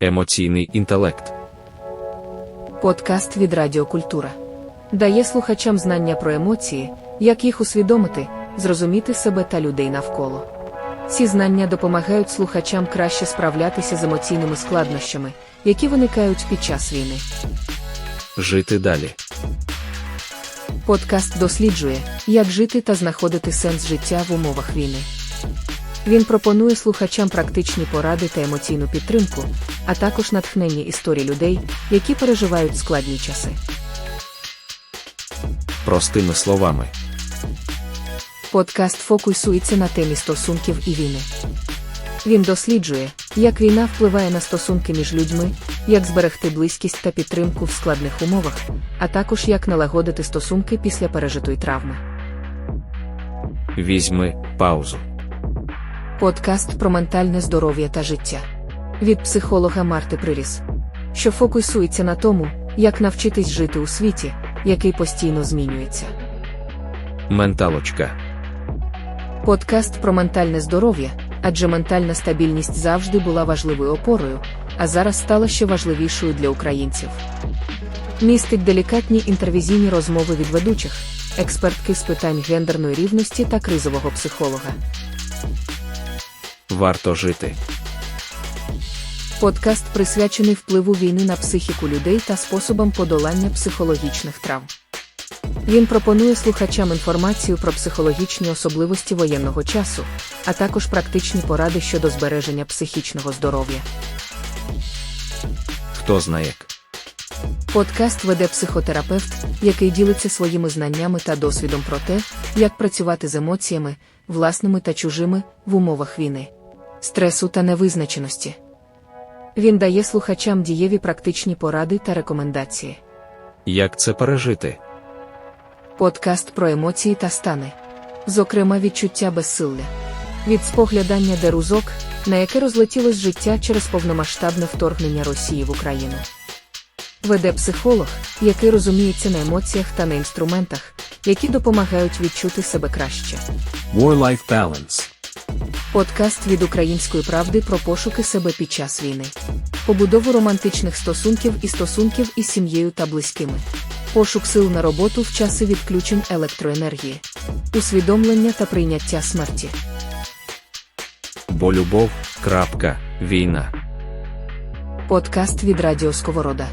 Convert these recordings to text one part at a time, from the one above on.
Емоційний інтелект. Подкаст від Радіокультура дає слухачам знання про емоції, як їх усвідомити, зрозуміти себе та людей навколо. Ці знання допомагають слухачам краще справлятися з емоційними складнощами, які виникають під час війни. Жити далі. Подкаст досліджує, як жити та знаходити сенс життя в умовах війни. Він пропонує слухачам практичні поради та емоційну підтримку, а також натхнення історій людей, які переживають складні часи. Простими словами. Подкаст фокусується на темі стосунків і війни. Він досліджує, як війна впливає на стосунки між людьми, як зберегти близькість та підтримку в складних умовах, а також як налагодити стосунки після пережитої травми. Візьми паузу. Подкаст про ментальне здоров'я та життя від психолога Марти Приріс, що фокусується на тому, як навчитись жити у світі, який постійно змінюється. Менталочка. Подкаст про ментальне здоров'я, адже ментальна стабільність завжди була важливою опорою, а зараз стала ще важливішою для українців. Містить делікатні інтервізійні розмови від ведучих, експертки з питань гендерної рівності та кризового психолога. Варто жити. Подкаст присвячений впливу війни на психіку людей та способам подолання психологічних травм. Він пропонує слухачам інформацію про психологічні особливості воєнного часу, а також практичні поради щодо збереження психічного здоров'я. Хто знає як. Подкаст веде психотерапевт, який ділиться своїми знаннями та досвідом про те, як працювати з емоціями, власними та чужими, в умовах війни, стресу та невизначеності. Він дає слухачам дієві практичні поради та рекомендації. Як це пережити? Подкаст про емоції та стани, зокрема відчуття безсилля, від споглядання дерузок, на яке розлетілось життя через повномасштабне вторгнення Росії в Україну. Веде психолог, який розуміється на емоціях та на інструментах, які допомагають відчути себе краще. War-Life Balance. Подкаст від української правди про пошуки себе під час війни, побудову романтичних стосунків і стосунків із сім'єю та близькими, пошук сил на роботу в часи відключень електроенергії, усвідомлення та прийняття смерті. Бо любов. Крапка. Війна. Подкаст від Радіо Сковорода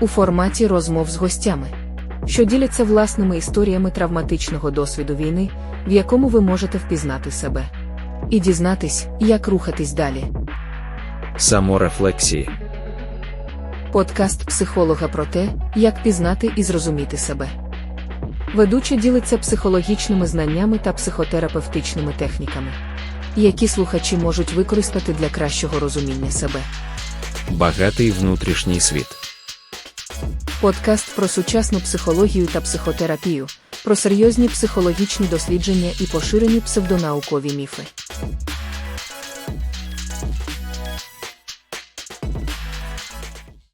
у форматі розмов з гостями, що діляться власними історіями травматичного досвіду війни, в якому ви можете впізнати себе і дізнатись, як рухатись далі. Саморефлексії. Подкаст психолога про те, як пізнати і зрозуміти себе. Ведуча ділиться психологічними знаннями та психотерапевтичними техніками, які слухачі можуть використати для кращого розуміння себе. Багатий внутрішній світ. Подкаст про сучасну психологію та психотерапію, про серйозні психологічні дослідження і поширені псевдонаукові міфи. you